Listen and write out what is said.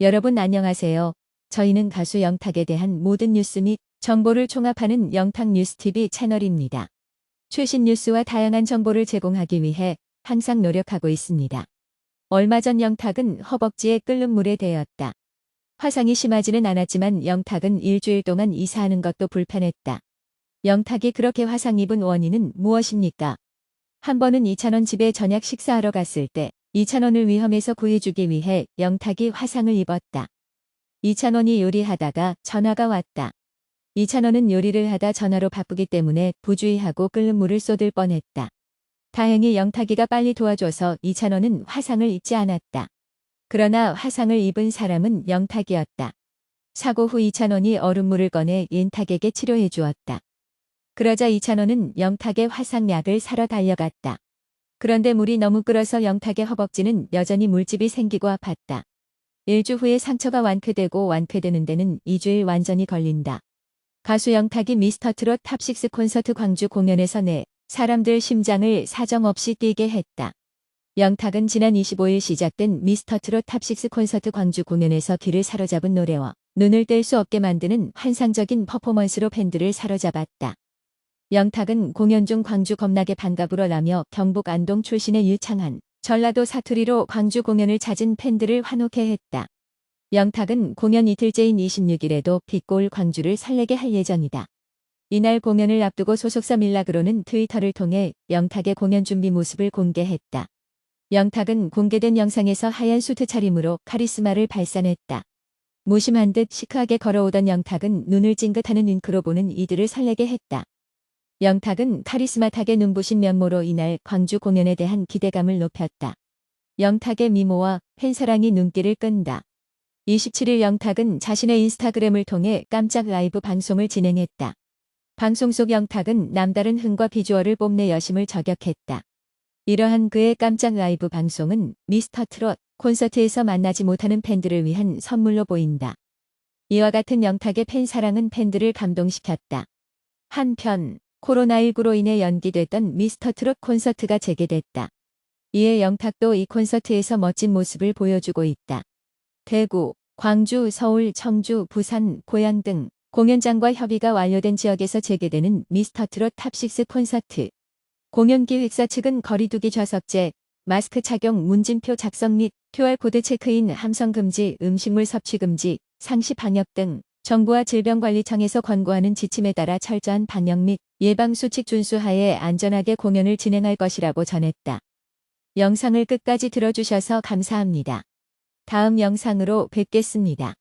여러분 안녕하세요. 저희는 가수 영탁에 대한 모든 뉴스 및 정보를 총합하는 영탁 뉴스TV 채널입니다. 최신 뉴스와 다양한 정보를 제공하기 위해 항상 노력하고 있습니다. 얼마 전 영탁은 허벅지에 끓는 물에 데였다. 화상이 심하지는 않았지만 영탁은 일주일 동안 이사하는 것도 불편했다. 영탁이 그렇게 화상 입은 원인은 무엇입니까? 한 번은 이찬원 집에 저녁 식사하러 갔을 때 이찬원을 위험에서 구해주기 위해 영탁이 화상을 입었다. 이찬원이 요리하다가 전화가 왔다. 이찬원은 요리를 하다 전화로 바쁘기 때문에 부주의하고 끓는 물을 쏟을 뻔했다. 다행히 영탁이가 빨리 도와줘서 이찬원은 화상을 입지 않았다. 그러나 화상을 입은 사람은 영탁이었다. 사고 후 이찬원이 얼음물을 꺼내 인탁에게 치료해 주었다. 그러자 이찬원은 영탁의 화상약을 사러 달려갔다. 그런데 물이 너무 끓어서 영탁의 허벅지는 여전히 물집이 생기고 아팠다. 일주 후에 상처가 완쾌되고 완쾌되는 데는 2주일 완전히 걸린다. 가수 영탁이 미스터트롯 탑식스 콘서트 광주 공연에서 내 사람들 심장을 사정없이 뛰게 했다. 영탁은 지난 25일 시작된 미스터트롯 탑식스 콘서트 광주 공연에서 귀를 사로잡은 노래와 눈을 뗄 수 없게 만드는 환상적인 퍼포먼스로 팬들을 사로잡았다. 영탁은 공연 중 광주 겁나게 반갑으로 라며 경북 안동 출신의 유창한 전라도 사투리로 광주 공연을 찾은 팬들을 환호케 했다. 영탁은 공연 이틀째인 26일에도 빛골 광주를 설레게 할 예정이다. 이날 공연을 앞두고 소속사 밀라그로는 트위터를 통해 영탁의 공연 준비 모습을 공개했다. 영탁은 공개된 영상에서 하얀 수트 차림으로 카리스마를 발산했다. 무심한 듯 시크하게 걸어오던 영탁은 눈을 찡긋하는 윙크로 보는 이들을 설레게 했다. 영탁은 카리스마하게 눈부신 면모로 이날 광주 공연에 대한 기대감을 높였다. 영탁의 미모와 팬사랑이 눈길을 끈다. 27일 영탁은 자신의 인스타그램을 통해 깜짝 라이브 방송을 진행했다. 방송 속 영탁은 남다른 흥과 비주얼을 뽐내 여심을 저격했다. 이러한 그의 깜짝 라이브 방송은 미스터 트롯 콘서트에서 만나지 못하는 팬들을 위한 선물로 보인다. 이와 같은 영탁의 팬 사랑은 팬들을 감동시켰다. 한편 코로나19로 인해 연기됐던 미스터 트롯 콘서트가 재개됐다. 이에 영탁도 이 콘서트에서 멋진 모습을 보여주고 있다. 대구, 광주, 서울, 청주, 부산, 고양 등 공연장과 협의가 완료된 지역에서 재개되는 미스터 트롯 탑식스 콘서트. 공연 기획사 측은 거리두기 좌석제, 마스크 착용 문진표 작성 및 QR코드 체크인 함성 금지, 음식물 섭취 금지, 상시 방역 등 정부와 질병관리청에서 권고하는 지침에 따라 철저한 방역 및 예방수칙 준수하에 안전하게 공연을 진행할 것이라고 전했다. 영상을 끝까지 들어주셔서 감사합니다. 다음 영상으로 뵙겠습니다.